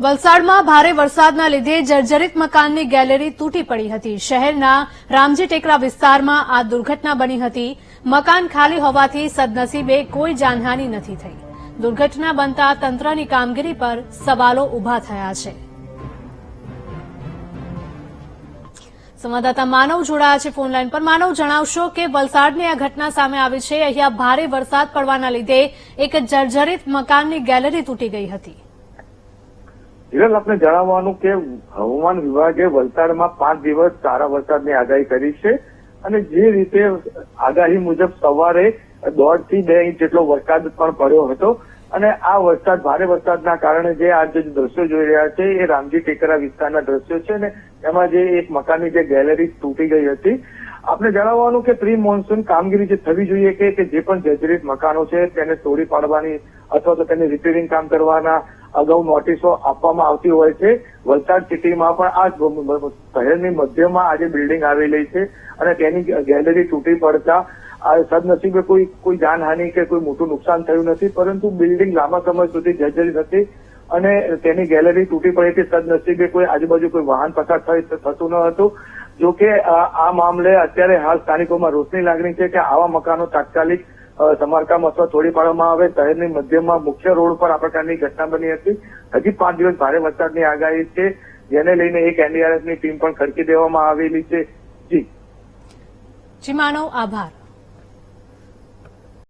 વલસાડમાં ભારે વરસાદના લીધે જર્જરિત મકાનની ગેલેરી તૂટી પડી હતી. શહેરના રામજી ટેકરા વિસ્તારમાં આ દુર્ઘટના બની હતી. મકાન ખાલી હોવાથી સદનસીબે કોઈ જાનહાની નથી થઈ. દુર્ઘટના બનતા તંત્રની કામગીરી પર સવાલો ઊભા થયા છે. સંવાદદાતા માનવ જોડાયા છે ફોનલાઈન પર. માનવ, જણાવશો કે વલસાડની આ ઘટના સામે આવી છે. અહીંયા ભારે વરસાદ પડવાના લીધે એક જર્જરિત મકાનની ગેલેરી તૂટી ગઈ હતી. હિરલ, આપને જણાવવાનું કે હવામાન વિભાગે વલસાડમાં પાંચ દિવસ સારા વરસાદની આગાહી કરી છે અને જે રીતે આગાહી મુજબ સવારે દોઢથી બે ઇંચ જેટલો વરસાદ પણ પડ્યો હતો અને આ વરસાદ, ભારે વરસાદના કારણે જે આ જે દ્રશ્યો જોઈ રહ્યા છે એ રામજી ટેકરા વિસ્તારના દ્રશ્યો છે ને એમાં જે એક મકાનની જે ગેલેરી તૂટી ગઈ હતી. આપણે જણાવવાનું કે પ્રી મોન્સૂન કામગીરી જે થવી જોઈએ કે જે પણ જર્જરિત મકાનો છે તેને તોડી પાડવાની અથવા તો તેને રિપેરિંગ કામ કરવાના અગાઉ નોટિસો આપવામાં આવતી હોય છે. વલસાડ સિટીમાં પણ આ શહેરની મધ્યમાં આજે બિલ્ડિંગ આવેલી છે અને તેની ગેલેરી તૂટી પડતા આ સદનસીબે કોઈ કોઈ જાનહાનિ કે કોઈ મોટું નુકસાન થયું નથી, પરંતુ બિલ્ડિંગ લાંબા સમય સુધી જર્જરિત હતી અને તેની ગેલેરી તૂટી પડી હતી સદનસીબે કોઈ આજુબાજુ કોઈ વાહન પસાર થતું ન હતું. જો કે આ મામલે અત્યારે હાલ સ્થાનિકોમાં રોષની લાગણી છે કે આવા મકાનો તાત્કાલિક સમારકામ અથવા તોડી પાડવામાં આવે, શહેરની મધ્યમાં મુખ્ય રોડ પર આ પ્રકારની ઘટના બની હતી. હજી પાંચ દિવસ ભારે વરસાદની આગાહી છે. જેને લઈને એક એનડીઆરએફની ટીમ પણ ખડકી દેવામાં આવેલી છે. જી. માનવ આભાર.